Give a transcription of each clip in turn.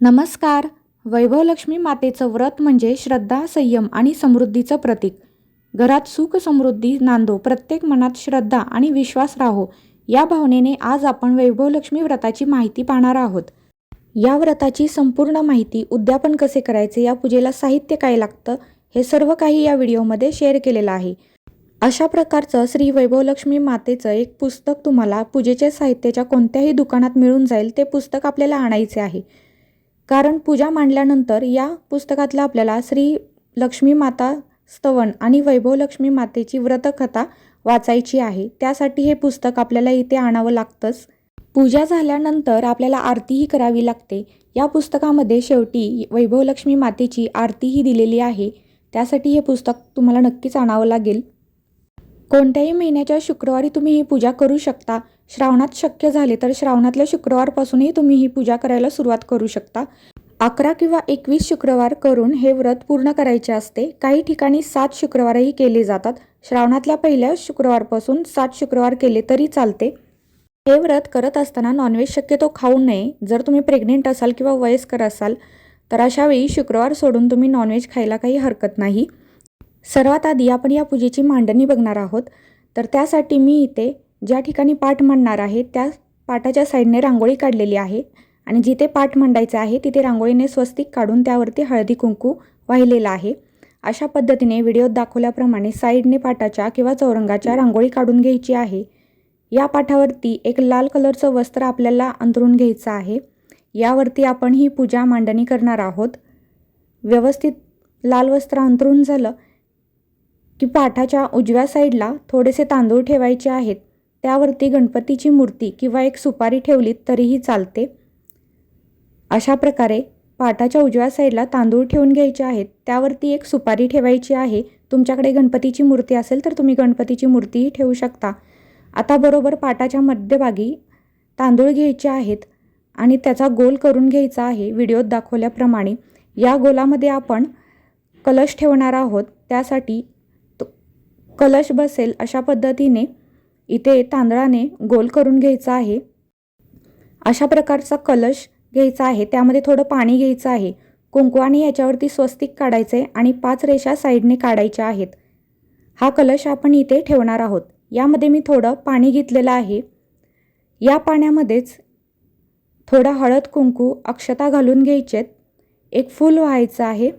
नमस्कार. वैभवलक्ष्मी मातेचं व्रत म्हणजे श्रद्धा संयम आणि समृद्धीचं प्रतीक. घरात सुख समृद्धी नांदो प्रत्येक मनात श्रद्धा आणि विश्वास राहो. या भावनेने आज आपण वैभवलक्ष्मी व्रताची माहिती पाहणार आहोत. या व्रताची संपूर्ण माहिती उद्यापन कसे करायचे या पूजेला साहित्य काय लागतं हे सर्व काही या व्हिडिओमध्ये शेअर केलेलं आहे. अशा प्रकारचं श्री वैभवलक्ष्मी मातेचं एक पुस्तक तुम्हाला पूजेच्या साहित्याच्या कोणत्याही दुकानात मिळून जाईल ते पुस्तक आपल्याला आणायचे आहे. कारण पूजा मांडल्यानंतर या पुस्तकातलं आपल्याला श्री लक्ष्मी माता स्तवन आणि वैभवलक्ष्मी मातेची व्रतकथा वाचायची आहे. त्यासाठी हे पुस्तक आपल्याला इथे आणावं लागतंच. पूजा झाल्यानंतर आपल्याला आरतीही करावी लागते. या पुस्तकामध्ये शेवटी वैभव लक्ष्मी मातेची आरतीही दिलेली आहे. त्यासाठी हे पुस्तक तुम्हाला नक्कीच आणावं लागेल. कोणत्याही महिन्याच्या शुक्रवारी तुम्ही ही पूजा करू शकता. श्रावणात शक्य झाले तर श्रावणातल्या शुक्रवारपासूनही तुम्ही ही पूजा करायला सुरुवात करू शकता. अकरा किंवा एकवीस शुक्रवार करून हे व्रत पूर्ण करायचे असते. काही ठिकाणी सात शुक्रवारही केले जातात. श्रावणातल्या पहिल्या शुक्रवारपासून सात शुक्रवार केले तरी चालते. हे व्रत करत असताना नॉनव्हेज शक्यतो खाऊ नये. जर तुम्ही प्रेग्नेंट असाल किंवा वयस्कर असाल तर अशा वेळी शुक्रवार सोडून तुम्ही नॉनव्हेज खायला काही हरकत नाही. सर्वात आधी आपण या पूजेची मांडणी बघणार आहोत. तर त्यासाठी मी इथे ज्या ठिकाणी पाठ मांडणार आहे त्या पाटाच्या साईडने रांगोळी काढलेली आहे आणि जिथे पाठ मांडायचं आहे तिथे रांगोळीने स्वस्तिक काढून त्यावरती हळदी कुंकू वाहिलेला आहे. अशा पद्धतीने व्हिडिओत दाखवल्याप्रमाणे साईडने पाटाच्या किंवा चौरंगाच्या रांगोळी काढून घ्यायची आहे. या पाठावरती एक लाल कलरचं वस्त्र आपल्याला अंतरून घ्यायचं आहे. यावरती आपण ही पूजा मांडणी करणार आहोत. व्यवस्थित लाल वस्त्र अंतरून झालं की पाठाच्या उजव्या साईडला थोडेसे तांदूळ ठेवायचे आहेत. त्यावरती गणपतीची मूर्ती किंवा एक सुपारी ठेवलीत तरीही चालते. अशा प्रकारे पाटाच्या उजव्या साईडला तांदूळ ठेवून घ्यायचे आहेत. त्यावरती एक सुपारी ठेवायची आहे. तुमच्याकडे गणपतीची मूर्ती असेल तर तुम्ही गणपतीची मूर्तीही ठेवू शकता. आता बरोबर पाटाच्या मध्यभागी तांदूळ घ्यायचे आहेत आणि त्याचा गोल करून घ्यायचा आहे. व्हिडिओत दाखवल्याप्रमाणे या गोलामध्ये आपण कलश ठेवणार आहोत. त्यासाठी तो कलश बसेल अशा पद्धतीने इथे तांदळाने गोल करून घ्यायचा आहे. अशा प्रकारचा कलश घ्यायचा आहे. त्यामध्ये थोडं पाणी घ्यायचं आहे. कुंकवाने याच्यावरती स्वस्तिक काढायचे आणि पाच रेषा साईडने काढायच्या आहेत. हा कलश आपण इथे ठेवणार आहोत. यामध्ये मी थोडं पाणी घेतलेलं आहे. या पाण्यामध्येच थोडा हळद कुंकू अक्षता घालून घ्यायचेत. एक फूल व्हायचं आहे.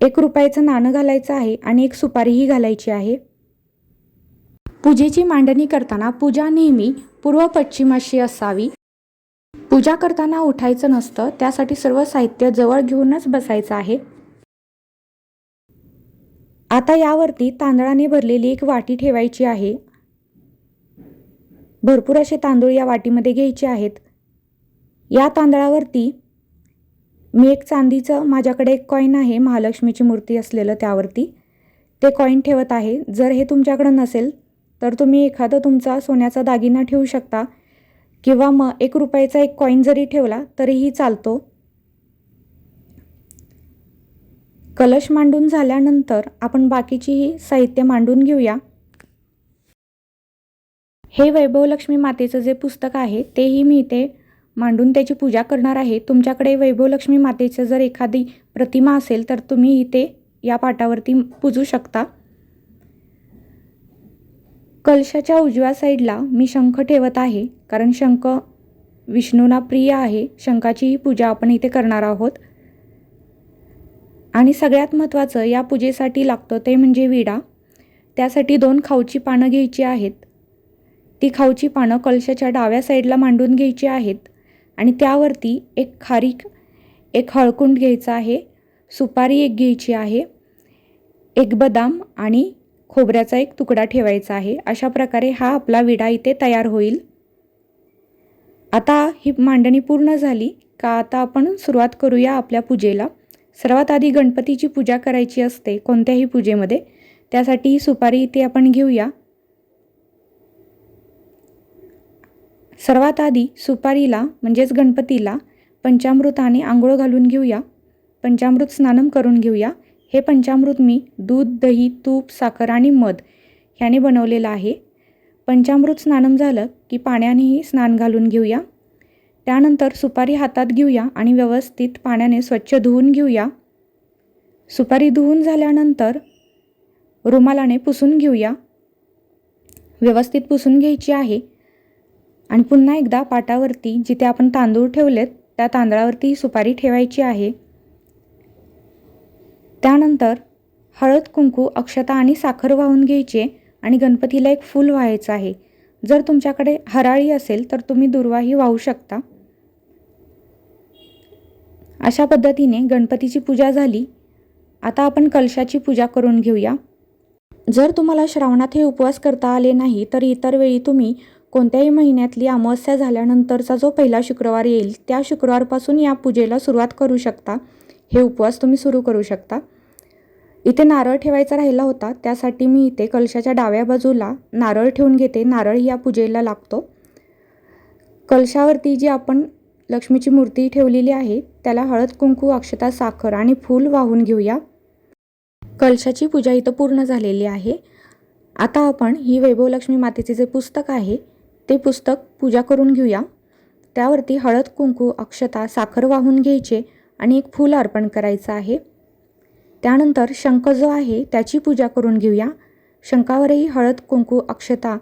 एक रुपयाचं नाणं घालायचं आहे आणि एक सुपारीही घालायची आहे. पूजेची मांडणी करताना पूजा नेहमी पूर्व पश्चिमाशी असावी. पूजा करताना उठायचं नसतं त्यासाठी सर्व साहित्य जवळ घेऊनच बसायचं आहे. आता यावरती तांदळाने भरलेली एक वाटी ठेवायची आहे. भरपूर असे तांदूळ या वाटीमध्ये घ्यायचे आहेत. या तांदळावरती मी एक चांदीचं माझ्याकडे एक कॉईन आहे महालक्ष्मीची मूर्ती असलेलं त्यावरती. ते कॉईन ठेवत आहे. जर हे तुमच्याकडं नसेल तर तुम्ही एखादं तुमचा सोन्याचा दागिना ठेवू शकता. किंवा मग एक रुपयाचा एक कॉईन जरी ठेवला तरीही चालतो. कलश मांडून झाल्यानंतर आपण बाकीचीही साहित्य मांडून घेऊया. हे वैभवलक्ष्मी मातेचं जे पुस्तक आहे तेही मी इथे मांडून त्याची पूजा करणार आहे. तुमच्याकडे वैभवलक्ष्मी मातेचं जर एखादी प्रतिमा असेल तर तुम्ही इथे या पाटावरती पूजू शकता. कलशाच्या उजव्या साईडला मी शंख ठेवत आहे कारण शंख विष्णूना प्रिय आहे शंखाचीही पूजा आपण इथे करणार आहोत. आणि सगळ्यात महत्त्वाचं या पूजेसाठी लागतं ते म्हणजे विडा. त्यासाठी दोन खाऊची पानं घ्यायची आहेत. ती खाऊची पानं कलशाच्या डाव्या साईडला मांडून घ्यायची आहेत. आणि त्यावरती एक खारीक एक हळकुंड घ्यायचं आहे. सुपारी एक घ्यायची आहे. एक बदाम आणि खोबऱ्याचा एक तुकडा ठेवायचा आहे. अशा प्रकारे हा आपला विडा इथे तयार होईल. आता ही मांडणी पूर्ण झाली का आता आपण सुरुवात करूया आपल्या पूजेला. सर्वात आधी गणपतीची पूजा करायची असते कोणत्याही पूजेमध्ये. त्यासाठी ही सुपारी इथे आपण घेऊया. सर्वात आधी सुपारीला म्हणजेच गणपतीला पंचामृताने आंघोळ घालून घेऊया. पंचामृत स्नानम करून घेऊया. हे पंचामृत मी दूध दही तूप साखर आणि मध ह्याने बनवलेलं आहे. पंचामृत स्नानम झालं की पाण्यानेही स्नान घालून घेऊया. त्यानंतर सुपारी हातात घेऊया आणि व्यवस्थित पाण्याने स्वच्छ धुवून घेऊया. सुपारी धुवून झाल्यानंतर रुमालाने पुसून घेऊया. व्यवस्थित पुसून घ्यायची आहे. आणि पुन्हा एकदा पाटावरती जिथे आपण तांदूळ ठेवलेत त्या तांदळावरती ही सुपारी ठेवायची आहे. त्यानंतर हळद कुंकू अक्षता आणि साखर वाहून घ्यायची आणि गणपतीला एक फूल व्हायचं आहे. जर तुमच्याकडे हराळी असेल तर तुम्ही दुर्वाही वाहू शकता. अशा पद्धतीने गणपतीची पूजा झाली. आता आपण कलशाची पूजा करून घेऊया. जर तुम्हाला श्रावणात हे उपवास करता आले नाही तर इतर वेळी तुम्ही कोणत्याही महिन्यातली अमावस्या झाल्यानंतरचा जो पहिला शुक्रवार येईल त्या शुक्रवारपासून या पूजेला सुरुवात करू शकता. हे उपवास तुम्ही सुरू करू शकता. इथे नारळ ठेवायचा राहिला होता त्यासाठी मी इथे कलशाच्या डाव्या बाजूला नारळ ठेवून घेते. नारळ या पूजेला लागतो. कलशावरती जी आपण लक्ष्मीची मूर्ती ठेवलेली आहे त्याला हळद कुंकू अक्षता साखर आणि फूल वाहून घेऊया. कलशाची पूजा इथं पूर्ण झालेली आहे. आता आपण ही वैभव लक्ष्मी मातेचे जे पुस्तक आहे ते पुस्तक पूजा करून घेऊया. त्यावरती हळद कुंकू अक्षता साखर वाहून घ्यायचे. आणि एक फूल अर्पण करायचं आहे. त्यानंतर शंख जो आहे त्याची पूजा करून घेऊया. शंखावरही हळद कुंकू अक्षता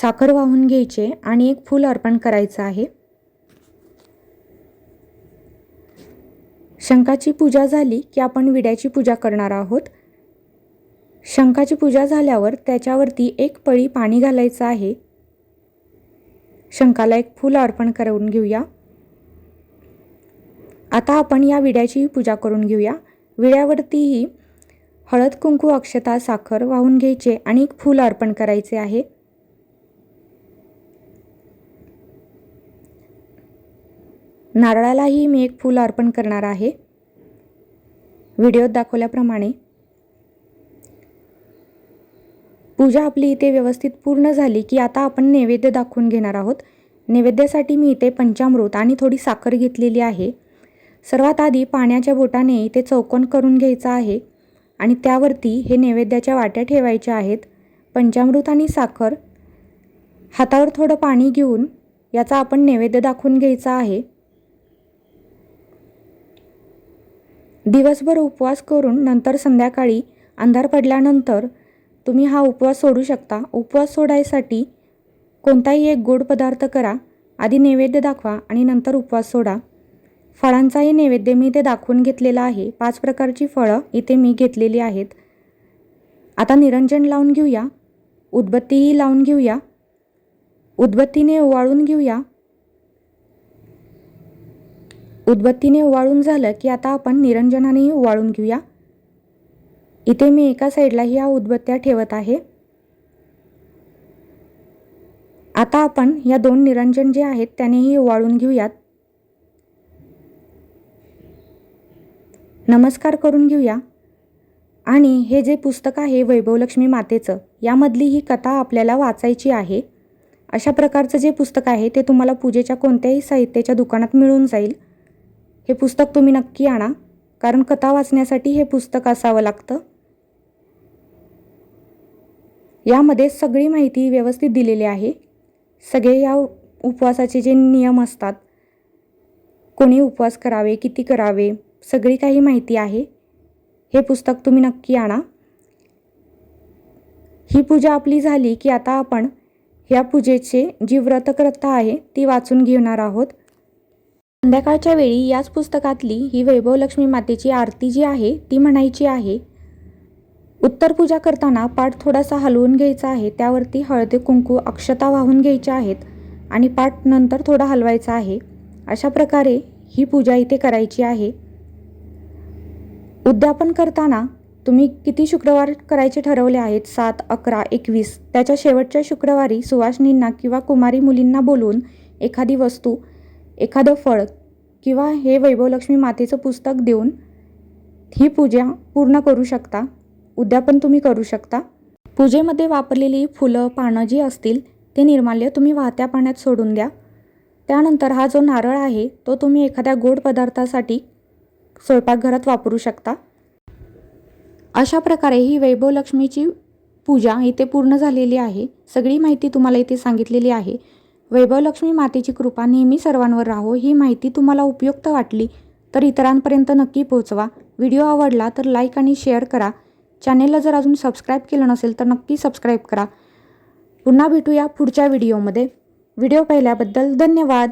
साखर वाहून घ्यायचे आणि एक फूल अर्पण करायचं आहे. शंखाची पूजा झाली की आपण विड्याची पूजा करणार आहोत. शंखाची पूजा झाल्यावर त्याच्यावरती एक पळी पाणी घालायचं आहे. शंखाला एक फूल अर्पण करून घेऊया. आता आपण या विड्याचीही पूजा करून घेऊया. विड्यावरतीही हळद कुंकू अक्षता साखर वाहून घ्यायचे आणि एक फूल अर्पण करायचे आहे. नारळालाही मी एक फूल अर्पण करणार आहे. व्हिडिओत दाखवल्याप्रमाणे. पूजा आपली इथे व्यवस्थित पूर्ण झाली की आता आपण नैवेद्य दाखवून घेणार आहोत. नैवेद्यासाठी मी इथे पंचामृत आणि थोडी साखर घेतलेली आहे. सर्वात आधी पाण्याच्या बोटाने इथे चौकोन करून घ्यायचा आहे आणि त्यावरती हे नैवेद्याच्या वाट्या ठेवायच्या आहेत. पंचामृत आणि साखर. हातावर थोडं पाणी घेऊन याचा आपण नैवेद्य दाखवून घ्यायचा आहे. दिवसभर उपवास करून नंतर संध्याकाळी अंधार पडल्यानंतर तुम्ही हा उपवास सोडू शकता. उपवास सोडायसाठी कोणताही एक गोड पदार्थ करा. आधी नैवेद्य दाखवा आणि नंतर उपवास सोडा. फळांचाही नैवेद्य मी इथे दाखवून घेतलेला आहे. पाच प्रकारची फळं इथे मी घेतलेली आहेत. आता निरंजन लावून घेऊया. उदबत्तीही लावून घेऊया. उदबत्तीने ओवाळून घेऊया. उदबत्तीने ओवाळून झालं की आता आपण निरंजनानेही ओवाळून घेऊया. इथे मी एका साईडला ह्या उदबत्त्या ठेवत आहे. आता आपण या दोन निरंजन जे आहेत त्यानेही ओवाळून घेऊयात. नमस्कार करून घेऊया. आणि हे जे पुस्तक आहे वैभवलक्ष्मी मातेचं यामधली ही कथा आपल्याला वाचायची आहे. अशा प्रकारचं जे पुस्तक आहे ते तुम्हाला पूजेच्या कोणत्याही साहित्याच्या दुकानात मिळून जाईल. हे पुस्तक तुम्ही नक्की आणा कारण कथा वाचण्यासाठी हे पुस्तक असावं लागतं. यामध्ये सगळी माहिती व्यवस्थित दिलेली आहे. सगळे या उपवासाचे जे नियम असतात कोणी उपवास करावे किती करावे सगळी काही माहिती आहे. हे पुस्तक तुम्ही नक्की आणा. ही पूजा आपली झाली की आता आपण ह्या पूजेचे जी व्रतकर्ता आहे ती वाचून घेणार आहोत. संध्याकाळच्या वेळी याच पुस्तकातली ही वैभवलक्ष्मी मातेची आरती जी आहे ती म्हणायची आहे. उत्तर पूजा करताना पाठ थोडासा हलवून घ्यायचा आहे. त्यावरती हळदी कुंकू अक्षता वाहून घ्यायच्या आहेत आणि पाठ नंतर थोडा हलवायचा आहे. अशा प्रकारे ही पूजा इथे करायची आहे. उद्यापन करताना तुम्ही किती शुक्रवार करायचे ठरवले आहेत? सात अकरा एकवीस. त्याच्या शेवटच्या शुक्रवारी सुवासिनींना किंवा कुमारी मुलींना बोलवून एखादी वस्तू एखादं फळ किंवा हे वैभवलक्ष्मी मातेचं पुस्तक देऊन ही पूजा पूर्ण करू शकता? उद्यापन तुम्ही करू शकता. पूजेमध्ये वापरलेली फुलं पानं जी असतील ते निर्माल्य तुम्ही वाहत्या पाण्यात सोडून द्या. त्यानंतर हा जो नारळ आहे तो तुम्ही एखाद्या गोड पदार्थासाठी स्वयंपाकघरात वापरू शकता. अशा प्रकारे ही वैभवलक्ष्मीची पूजा इथे पूर्ण झालेली आहे. सगळी माहिती तुम्हाला इथे सांगितलेली आहे. वैभवलक्ष्मी मातेची कृपा नेहमी सर्वांवर राहो. ही माहिती तुम्हाला उपयुक्त वाटली तर इतरांपर्यंत नक्की पोहोचवा. व्हिडिओ आवडला तर लाईक आणि शेअर करा. चॅनेलला जर अजून सबस्क्राईब केलं नसेल तर नक्की सबस्क्राईब करा. पुन्हा भेटूया पुढच्या व्हिडिओमध्ये. व्हिडिओ पाहिल्याबद्दल धन्यवाद.